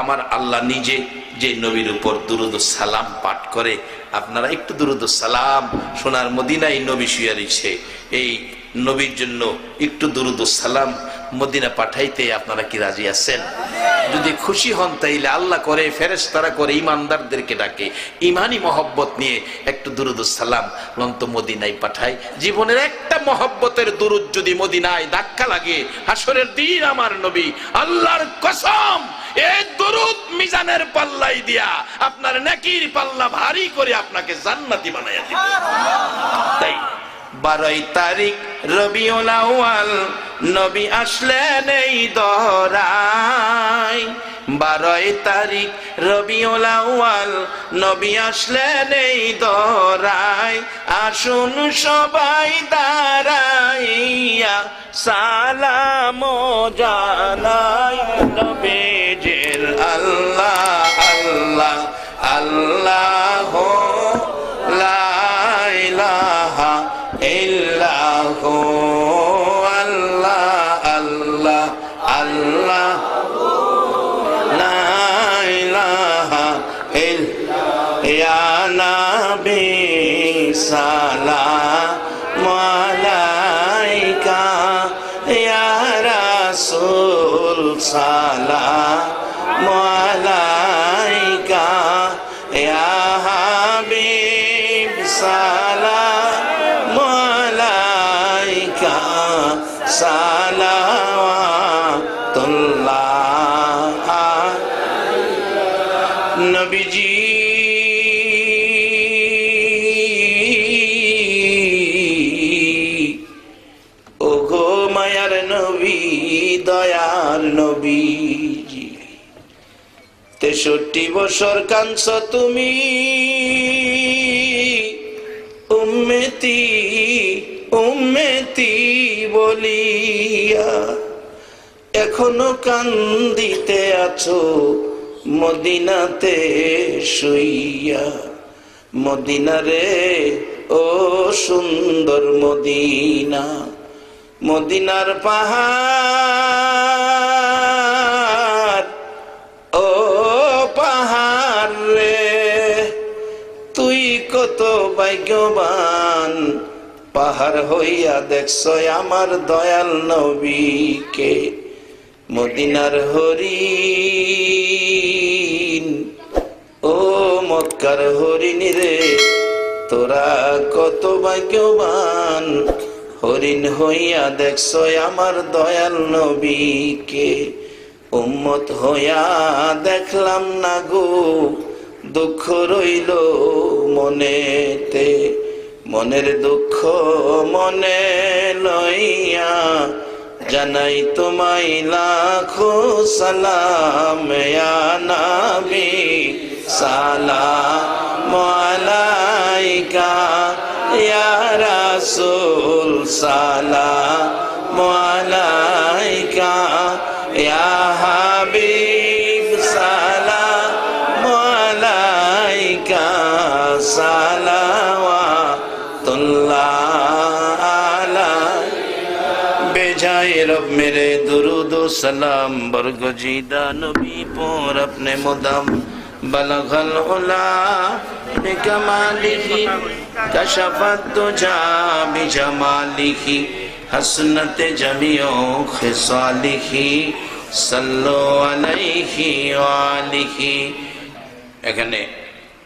আমার আল্লাহ নিজে যে নবীর উপর দুরুদ সালাম পাঠ করে, আপনারা একটু দুরুদ সালাম সোনার মদিনায় নবী শুয়ে রয়েছে। এই নবীর জন্য একটু দুরুদ সালাম মদিনা পাঠাইতে আপনারা কি রাজি আছেন? যদি খুশি হন, তাইলে আল্লাহ করে ফেরেস তারা করে, ইমানদারদেরকে ডাকে। ইমানই মহব্বত নিয়ে একটু দুরুদ সালাম। লন্ত মদিনায় পাঠায়। জীবনের একটা মহব্বতের দুরুদ যদি মদিনায় ধাক্কা লাগে, হাসরের দিন আমার নবী, আল্লাহর কসম, এই দরুদ মিজানের পাল্লাই দিয়া আপনার নাকির পাল্লা ভারী করে আপনাকে জান্নাতি বানাইয়া দিবে। তাই বারোই তারিখ রবিউল আউয়াল নবী আসলেন এই দরাই বারোই তারিখ রবিউল আউয়াল, নবী আসলেন এই দরাই আসুন সবাই দাঁড়াইয়া সালাম জানাই নবীজির আল্লাহ আল্লাহ আল্লাহ। দয়ার নবীজি। তেষট্টি বছর কাঞ্চ তুমি, উম্মেতি উম্মেতি বলিয়া। এখনও কান্দিতে আছো, মদিনাতে শুইয়া। মদিনারে ও সুন্দর মদিনা। মদিনার পাহাড়, ও পাহাড় রে, তুই কত ভাগ্যবান। পাহাড় হইয়া দেখছ আমার দয়াল নবীকে, মদিনার হরিণ। ও মক্কার হরিণ রে, তোরা কত ভাগ্যবান। হরিণ হইয়া দেখছ আমার দয়াল নবীকে। উম্মত হইয়া দেখলাম না গো, দুঃখ রইল মনেতে। মনের দুঃখ মনে লইয়া জানাই তোমায় লাখো সালাম নবী সালাম আলাইকা। রাসুল সালা মালাইকা ইয়া হাবিব সালা মালাইকা সালাওয়া তুল্লাহ আলা বেজায় রব মেরে দুরুদ সালাম, বরগজিদা নবী পর আপনি মুদাম। بلغ العلا بكماله كشف الدجى بجماله, حسنت جميع خصاله, صلوا عليه وآله. এখানে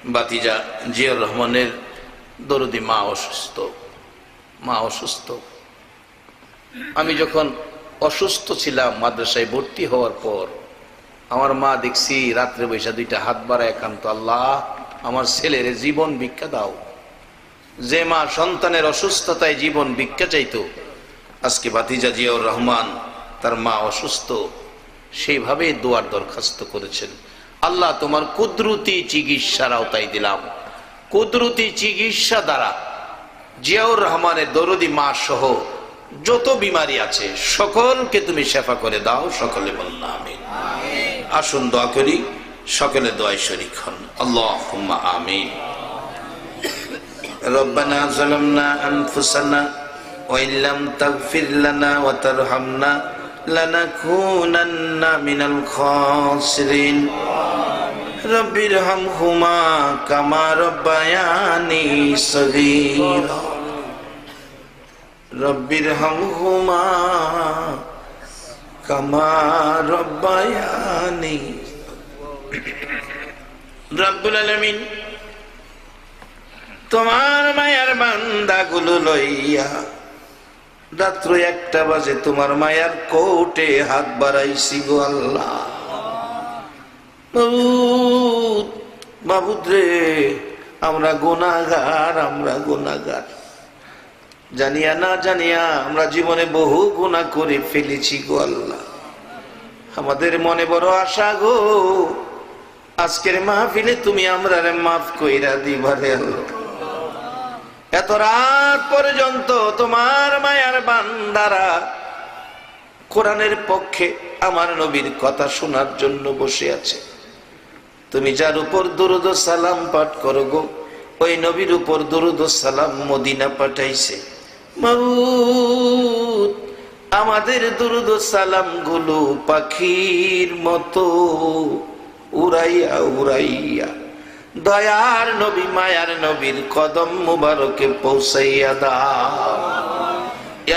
বাতিজা জিয়র রহমানের দরদি মা অসুস্থ মা অসুস্থ। আমি যখন অসুস্থ ছিলাম, মাদ্রাসায় ভর্তি হওয়ার পর আমার মা দেখছি, রাত্রে বৈশা দুইটা হাত বাড়ায় একান্ত আল্লাহ, আমার ছেলের জীবন ভিক্ষা দাও। যে মা সন্তানের অসুস্থতায় জীবন ভিক্ষা চাইত, আজকে বাতিজা জিয়াউর রহমান তার মা অসুস্থ সেইভাবে দোয়ার দরখাস্ত করেছেন। আল্লাহ, তোমার কুদরতি চিকিৎসার আওতায় দিলাম। কুদরতি চিকিৎসা দ্বারা জিয়াউর রহমানের দরদি মা সহ যত বিমারি আছে, সকলকে তুমি সেফা করে দাও, সকলে বললাম আমিন। আসুন দোয়া করি সকলে দোয়াই শরিক হন আল্লাহ আমিন ربنا ظلمنا أنفسنا وإن لم تغفر لنا وترحمنا لنكونن من الخاسرين رب ارحمهما كما ربياني صغيرا رب ارحمهما কামার তোমার মায়ার বান্দাগুলো লইয়া রাত্র একটা বাজে তোমার মায়ার কোটে হাত বাড়াইছি গো আল্লাহ। বাবুদ্রে আমরা গোনাগার আমরা গোনাগার জানিয়া না জানিয়া আমরা জীবনে বহু গুণা করে ফেলেছি গো আল্লাহ। আমাদের মনে বড় আশা গো। আজকের মাহফিলে তুমি আমরা মাফ কইরা দিবারে এত রাত পর্যন্ত তোমার মায়ার বান্দারা কোরআনের পক্ষে আমার নবীর কথা শোনার জন্য বসে আছে। তুমি যার উপর দুরুদ সালাম পাঠ করো গো, ওই নবীর উপর দুরুদ সালাম মদিনা পাঠাইছে। মাবুদ আমাদের দুরুদ সালামগুলো পাখির মতো উড়াইয়া উড়াইয়া, দয়ার নবী, মায়ার নবীর কদম মুবারকে পৌঁছাইয়া দাও।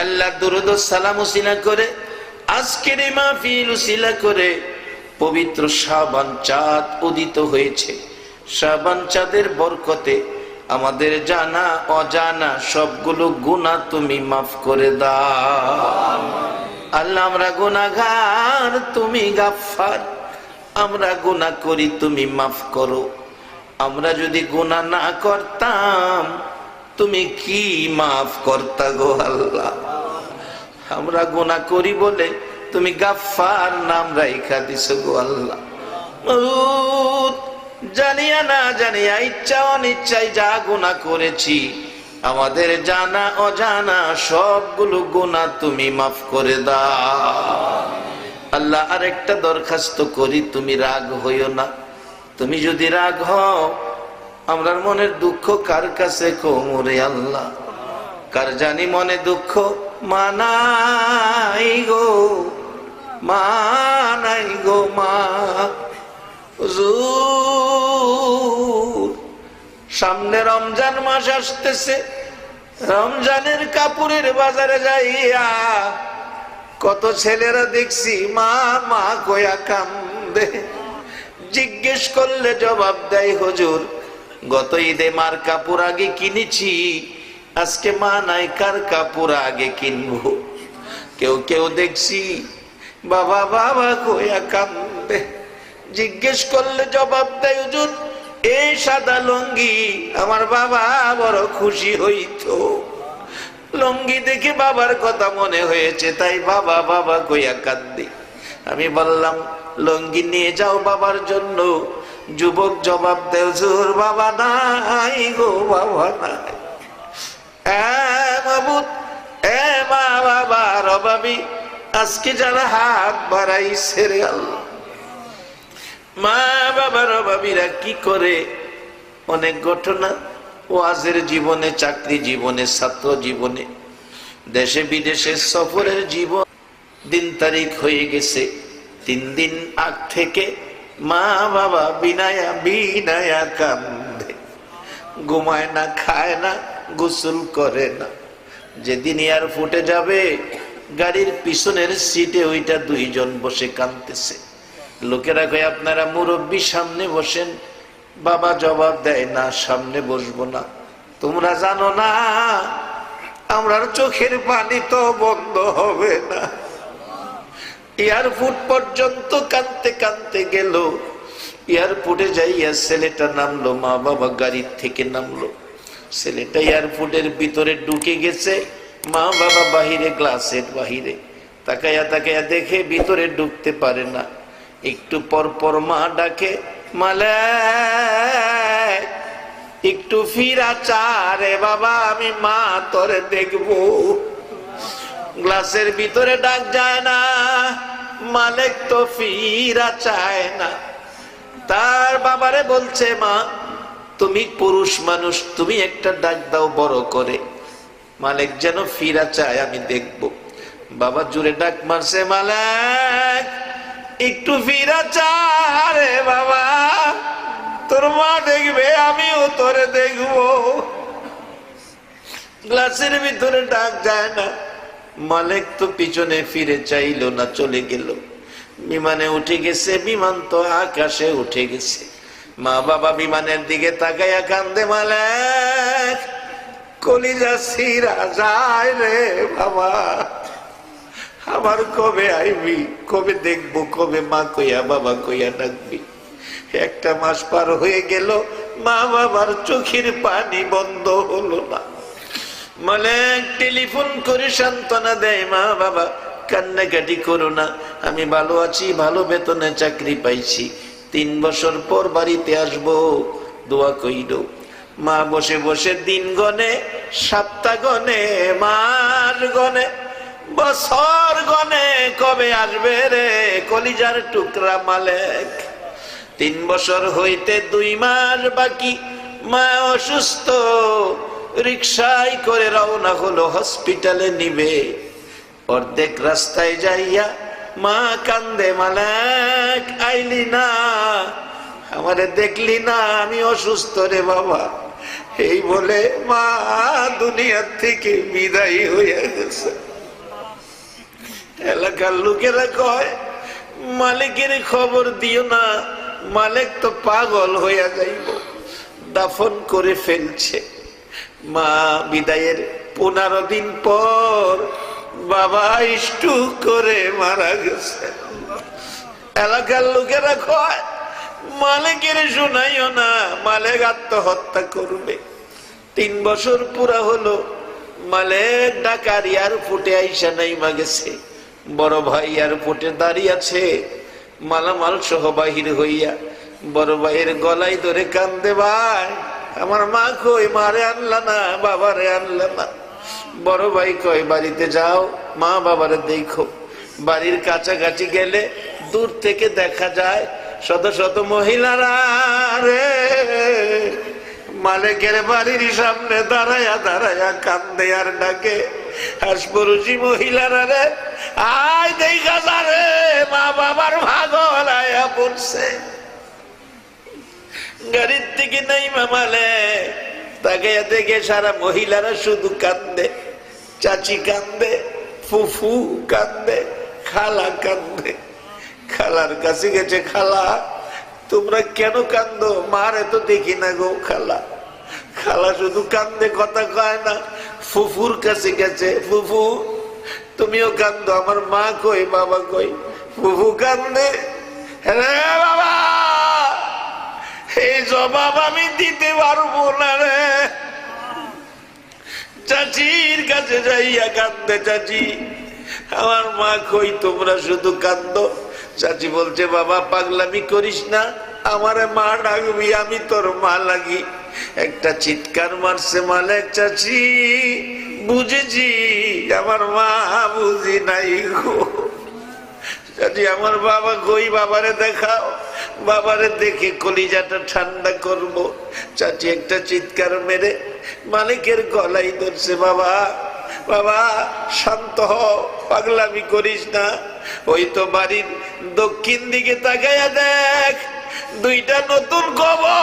আল্লাহ দুরুদ সালাম উসিলা করে, আজকের এই মাহফিল উসিলা করে পবিত্র শাবান চাঁদ উদিত হয়েছে। শাবান চাঁদের বরকতে আমাদের জানা, অজানা সবগুলো গুণা তুমি মাফ করে দাও। আল্লাহ, আমরা গুনাগার তুমি গাফার আমরা গুনাহ করি, তুমি মাফ করো। আমরা যদি গুনাহ না করতাম, তুমি কি মাফ করতা গো আল্লাহ? আমরা গুনাহ করি বলে তুমি গাফার নাম রাইখা দিছ গো আল্লাহ। জানিয়া না জানিয়া ইচ্ছা অনিচ্ছায় যা গুণা করেছি আমাদের জানা অজানা সবগুলো গুনাহ তুমি মাফ করে দাও। আল্লাহ আরেকটা দরখাস্ত করি তুমি রাগ হইও না। তুমি যদি রাগ হও আমরার মনের দুঃখ কার কাছে কোমরে আল্লাহ? কার জানি মনে দুঃখ? মানাই গো মানাই গো মা। হুজুর, সামনে রমজান মাস আসতেছে। রমজানের কাপড়ের বাজারে যাইয়া কত ছেলেরা দেখছি, মা মা কয়া কান্দে। জিজ্ঞেস করলে জবাব দেয়, হুজুর, গত ঈদে মার কাপড় আগে কিনেছি, আজকে মা নাই, কার কাপড় আগে কিনবো? কেউ কেউ দেখছি, বাবা বাবা কয়া কান্দে। জিজ্ঞেস করলে জবাব দেয়, হুজুর এই সাদা লঙ্গি আমার বাবা বড় খুশি হইতো। লঙ্গি দেখে বাবার কথা মনে হয়েছে, তাই বাবা বাবা কইয়া কান্দি আমি বললাম, লঙ্গি নিয়ে যাও বাবার জন্য। যুবক জবাব দেও জোর বাবা নাই গো, বাবা নাই। এ মা আজকে যারা হাত বাড়াইছে সেরে আল্লাহ। মা বাবার অভাবীরা কি করে? অনেক ঘটনা। ওয়াজের জীবনে, চাকরি জীবনে, ছাত্র জীবনে, দেশে বিদেশে সফরের জীবন। দিন তারিখ হয়ে গেছে। তিন দিন আগ থেকে মা বাবা বিনায়া বিনায়া কান্দে। ঘুমায় না, খায় না, গোসল করে না। যেদিন এয়ারপোর্টে যাবে, গাড়ির পিছনের সিটে ওইটা দুইজন বসে কাঁদতেছে। লোকেরা কয়, আপনারা মুরব্বী সামনে বসেন, বাবা জবাব দেয়, না, সামনে বসবো না। তোমরা জানো না, আমরার চোখের পানি তো বন্ধ হবে না। এয়ারপোর্ট পর্যন্ত কানতে কানতে গেল। এয়ারপোর্টে যাইয়া ছেলেটা নামলো, মা বাবা গাড়ির থেকে নামলো। ছেলেটা এয়ারপোর্টের ভিতরে ঢুকে গেছে, মা বাবা বাহিরে, গ্লাসের বাহিরে। তাকাইয়া তাকাইয়া দেখে ভিতরে ঢুকতে পারে না। একটু পর পর মা ডাকে মালে একটু ফিরা চারে বাবা, আমি মা তোরে দেখব। গ্লাসের ভিতরে ডাক যায় না, মালিক তো ফিরা চায় না। তার বাবারে বলছে, মা, তুমি পুরুষ মানুষ, তুমি একটা ডাক দাও বড় করে। মালিক যেন ফিরা চায়, আমি দেখব। বাবা জুড়ে ডাক মারছে মালাক একটু ফিরা চারে বাবা। তোর মা দেখবে, আমিও তোরে দেখব। গ্লাসের ভিতরে ডাক যায় না। মালিক তো পিছনে ফিরে চাইলো না, চলে গেল। বিমানে উঠে গেছে, বিমান তো আকাশে উঠে গেছে। মা বাবা বিমানের দিকে তাকাইয়া কান্দে, মালিক, কলিজা সিরা যায় রে বাবা। আমার কবে আইবি? কবে দেখব? কবে মা কইয়া, বাবা কইয়া ডাকবি? একটা মাস পার হয়ে গেল, মা বাবার চোখের পানি বন্ধ হলো না। মালিক টেলিফোন করে সান্ত্বনা দেয়, মা বাবা, কান্নাকাটি করো না। আমি ভালো আছি, ভালো বেতনে চাকরি পাইছি। তিন বছর পর বাড়িতে আসব, দোয়া কইল মা বসে বসে দিন গনে, সপ্তাহ গনে, মাস গনে। বছর গনে কবে আসবে রে কলিজার টুকরা মালেক? তিন বছর হইতে দুই মাস বাকি, মা অসুস্থ রিক্সায় করে রওনা হলো, হসপিটালে নিবে। অর্ধেক রাস্তায় যাইয়া মা কান্দে, মালাক, আইলি না, আমারে দেখলি না, আমি অসুস্থ রে বাবা। এই বলে মা দুনিয়ার থেকে বিদায় হয়ে গেছে। এলাকার লোকেরা কয়, মালিকের খবর দিও না, মালিক তো পাগল হইয়া যাইব। দাফন করে ফেলছে। মা বিদায়ের পনেরো দিন পর বাবা ইষ্টু করে মারা গেছে। এলাকার লোকেরা কয়, মালিকের শোনাইও না, মালিক আত্মহত্যা করবে। তিন বছর পুরা হলো, মালিক ইয়ার ফুটে আইসা নাই মা গেছে। বড় ভাই ইয়ার ফুটে দাঁড়িয়ে আছে। মালামাল সহ বাহির হইয়া বড় ভাইয়ের গলায় ধরে কান্দে, ভাই, আমার মা কই? মারে আনলা না, বাবারে আনলা না। বড় ভাই কই বাড়িতে যাও, মা বাবারে দেখো। বাড়ির কাছাকাছি গেলে দূর থেকে দেখা যায়, শত শত মহিলারা রে। মালিকের বাড়ির সামনে দাঁড়ায়া দাঁড়ায়া কান্দে আর ডাকে। হাসপরুষি মহিলারা রে, আয় দেখা মা বাবার ভাগল আয়া পড়ছে। গাড়ির মামালে, তাকে দেখে সারা মহিলারা শুধু কান্দে। চাচি কান্দে, ফুফু কান্দে, খালা কান্দে। খালার কাছে গেছে, খালা, তোমরা কেন কান্দো? মার এত দেখি না গো, খালা। খালা শুধু কান্দে, কথা কয় না। ফুফুর কাছে গেছে, ফুফু, তুমিও কান্দো, আমার মা কই, বাবা কই? ফুফু কান্দে? রে বাবা, এই জবাব আমি দিতে পারব না রে। চাচির কাছে যাইয়া কান্দে, চাচি। আমার মা কই, তোমরা শুধু কান্দ? চাচি বলছে, বাবা, পাগলামি করিস না, আমারে মা ডাকবি, আমি তোর মা লাগি। একটা চিৎকার মারছে মালেক চাচি, বুঝেছি, আমার মা বুঝি নাই গো। চাচি, আমার বাবা কই বাবারে দেখাও, বাবারে দেখে কলিজাটা ঠান্ডা করব। চাচি একটা চিৎকার মেরে মালিকের গলাই ধরছে, বাবা বাবা, শান্ত হ পাগলামি করিস না। ওই তো বাড়ির দক্ষিণ দিকে তাকাইয়া দেখ, দুইটা নতুন খবর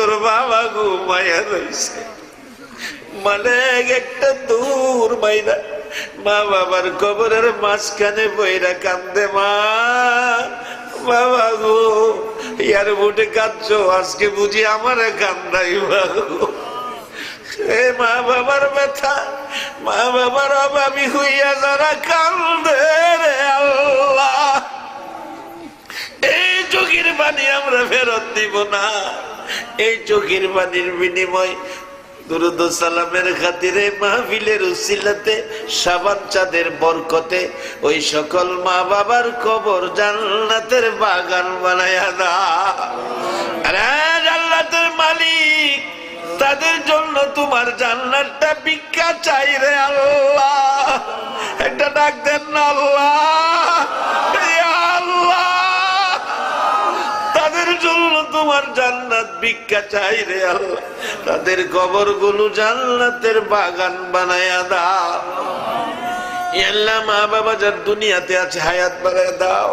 তোর বাবা ঘুমাইয়া রয়েছে। মানে একটা দূর মাইনা মা বাবার কবরের মাঝখানে বইরা কান্দে মা। বাবা গো, ইয়ার বুটে কাঁদছো, আজকে বুঝি আমার কান্দাই গো। এ মা বাবার ব্যথা, মা বাবার অভাবী হইয়া যারা কান্দে রে আল্লাহ। এই চোখের পানি আমরা ফেরত দিব না। এই চোখের পানির বিনিময় দুরুদ সালামের খাতিরে মাহফিলের সাবান চাঁদের বরকতে ওই সকল মা বাবার কবর জান্নাতের বাগান বানায়া দা জান্নাতের মালিক, তাদের জন্য তোমার জান্নাতটা ভিক্ষা চাই রে আল্লাহ। একটা ডাক দেন না আল্লাহ। তোমার জান্নাত ভিক্ষা চাই রে আল্লাহ। তাদের কবরগুলো জান্নাতের বাগান বানায়া দাও। আল্লাহ, মা বাবা যার দুনিয়াতে আছে, হায়াত বাড়ায় দাও।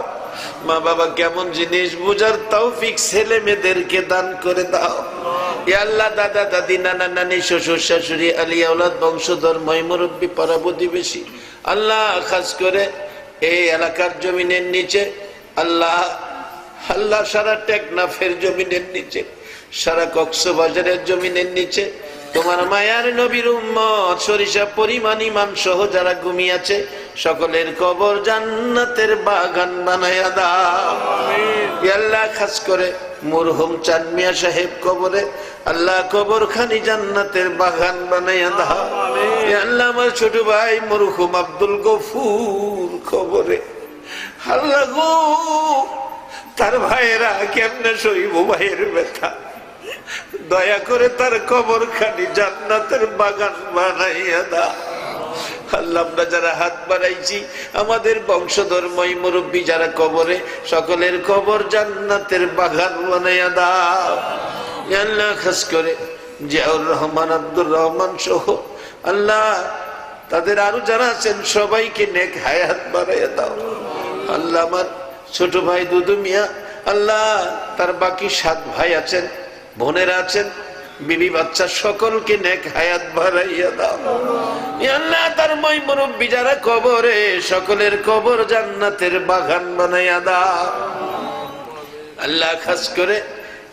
মা বাবা কেমন জিনিস বুঝার তৌফিক ছেলে মেয়েদেরকে দান করে দাও। আল্লাহ, দাদা, দাদি, নানা, নানি, শ্বশুর, শাশুড়ি আলী আউলাদ বংশধর মহিমরব্বী পাড়া প্রতিবেশী আল্লাহ, খাস করে এই এলাকার জমিনের নিচে আল্লাহ আল্লাহ সারা টেকনাফের জমিনের নিচে সারা কক্সবাজারের জমিনের নিচে তোমার মায়ার নবীর উম্মত সরিষা পরিমাণ ইমান সহ যারা ঘুমিয়েছে সকলের কবর জান্নাতের বাগান বানায়া দাও। আল্লাহ খাস করে মুরহুম চান মিয়া সাহেব কবরে আল্লাহ কবর খানি জান্নাতের বাগান বানাইয়া দাও। আল্লাহ আমার ছোট ভাই মরহুম আব্দুল গফুর কবরে আল্লাহ গো তার ভাইয়েরা কেমনে সইব ভাইয়ের ব্যথা? দয়া করে তার কবর খানি জান্নাতের বাগান বানাইয়া দা আল্লাহ, আমরা যারা হাত বাড়াইছি, আমাদের বংশধর মই মুরব্বী যারা কবরে, সকলের কবর জান্নাতের বাগান বানাইয়া দাও। আল্লাহ, খাস করে জিয়াউর রহমান, আব্দুর রহমান সহ। আল্লাহ, তাদের আরও যারা আছেন, সবাইকে নেক হায়াত বাড়াইয়া দাও। আল্লাহ, আমার ছোট ভাই দুদু মিয়া, আল্লাহ, তার বাকি সাত ভাই আছেন, বোনেরা আছেন বিবি বাচ্চা সকলকে নেক হায়াত বাড়াইয়া দাও। আল্লাহ, তার মই মুরব্বী যারা কবরে, সকলের কবর জান্নাতের বাগান বানাইয়া দাও। আল্লাহ, খাস করে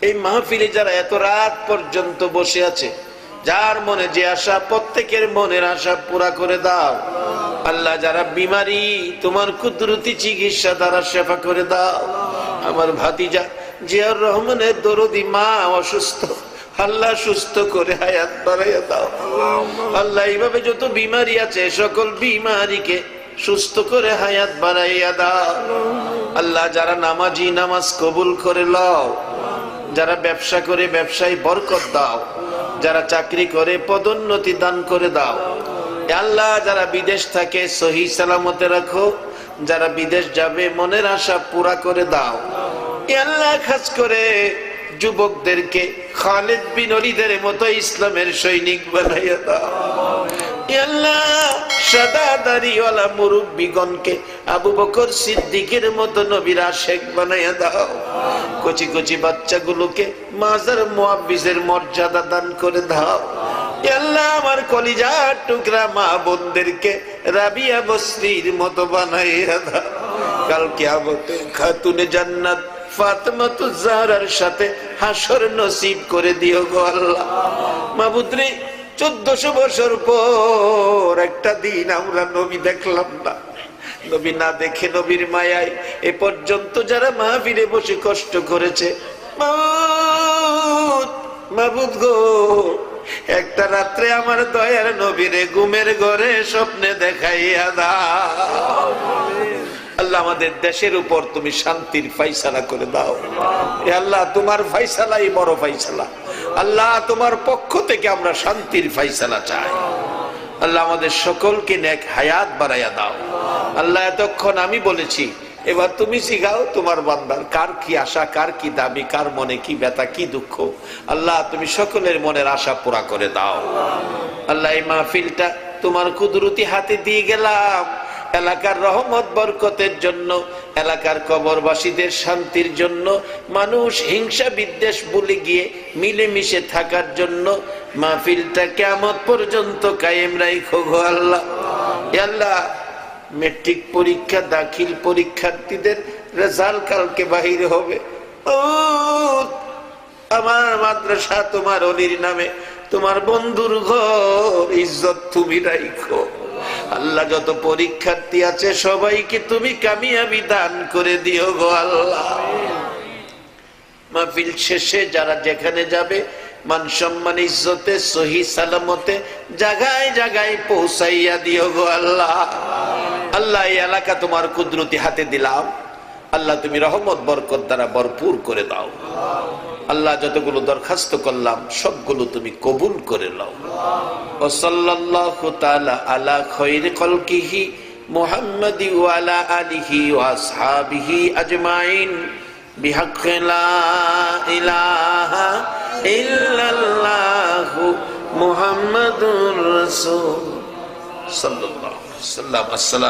এই মাহফিলে যারা এত রাত পর্যন্ত বসে আছে, যার মনে যে আশা, প্রত্যেকের মনের আশা পুরা করে দাও। আল্লাহ যারা বিমারি, তোমার কুদরতি চিকিৎসা দ্বারা সেবা করে দাও। আমার ভাতিজা জিয়াউর রহমানের দরদি মা অসুস্থ। আল্লাহ সুস্থ করে হায়াত বাড়াইয়া দাও। আল্লাহ এইভাবে যত বিমারি আছে, সকল বিমারিকে সুস্থ করে হায়াত বাড়াইয়া দাও। আল্লাহ যারা নামাজি নামাজ কবুল করে লও, যারা ব্যবসা করে ব্যবসায় বরকত দাও, যারা চাকরি করে পদোন্নতি দান করে দাও আল্লাহ, যারা বিদেশ থাকে, সহি সালামতে রাখো। যারা বিদেশ যাবে, মনের আশা পুরা করে দাও। আল্লাহ, খাস করে যুবকদেরকে খালেদ বিন অলিদের মতো ইসলামের সৈনিক বানাইয়া দাও। আল্লাহ সাদা দাড়িওয়ালা মুরব্বীগণকে আবু বকর সিদ্দিকের মতো নবীর আশেক বানাইয়া দাও। কচি কচি বাচ্চাগুলোকে মাজার মুয়াব্বিসের মর্যাদা দান করে দাও। আল্লাহ আমার কলিজার টুকরা মা বোনদেরকে রাবিয়া বসরির মতো বানাইয়া দাও। কাল কিয়ামতে খাতুনে জান্নাত ফাতেমাতু জাহরার সাথে হাসর নসিব করে দিও গো আল্লাহ। মাবুদ্রি চোদ্দশো বছর পর একটা দিন আমরা নবী দেখলাম না। নবী না দেখে নবীর মায়ায় এ পর্যন্ত যারা মাহফিরে বসে কষ্ট করেছে মাবুদ গো একটা রাত্রে আমার দয়ার নবীরে ঘুমের ঘরে স্বপ্নে দেখাইয়া দাও আল্লাহ আমাদের দেশের উপর তুমি শান্তির ফাইসালা করে দাও। আল্লাহ, তোমার ফাইসালাই বড় ফাইসালা। আল্লাহ, তোমার পক্ষ থেকে আমরা শান্তির ফাইসালা চাই। আল্লাহ আমাদের সকলকে নেক হায়াত বাড়াইয়া দাও। আল্লাহ, এতক্ষণ আমি বলেছি এবার তুমি শিখাও তোমার বান্দার, কার কি আশা, কার কি দাবি, কার মনে কি ব্যথা, কি দুঃখ? আল্লাহ, তুমি সকলের মনের আশা পুরা করে দাও। আল্লাহ মাহফিলটা তোমার কুদরতি হাতে দিয়ে গেলাম। এলাকার রহমত, বরকতের জন্য, এলাকার কবরবাসীদের শান্তির জন্য, মানুষ হিংসা বিদ্বেষ ভুলে গিয়ে মিলেমিশে থাকার জন্য মাহফিলটা কেমন পর্যন্ত কায়েম রাইখো আল্লাহ। আল্লাহ মেট্রিক পরীক্ষা, দাখিল পরীক্ষার্থীদের রেজাল্ট কালকে বাহির হবে। ও আমার মাদ্রাসা তোমার অলির নামে, তোমার বন্ধুর ঘর, ইজ্জত তুমি রাইখো। আল্লাহ যত পরীক্ষার্থী আছে, সবাইকে তুমি কামিয়াবি দান করে দিও গো আল্লাহ। মাহফিল শেষে যারা যেখানে যাবে মান সম্মান ইজ্জতে সহি সালামতে জায়গায় জায়গায় পৌঁছাইয়া দিও গো আল্লাহ। আল্লাহ এই এলাকা তোমার কুদরতি হাতে দিলাম। আল্লাহ তুমি রহমত বরকত দ্বারা ভরপুর করে দাও। আল্লাহ যতগুলো দরখাস্ত করলাম সবগুলো তুমি কবুল করে নাও। ও সাল্লাল্লাহু তাআলা আলা খায়রি খলকিহি মুহাম্মাদি ওয়া আলা আলিহি ওয়া আসহাবিহি আজমাইন। بحق لا إله إلا الله محمد رسول صلى الله عليه وسلم السلام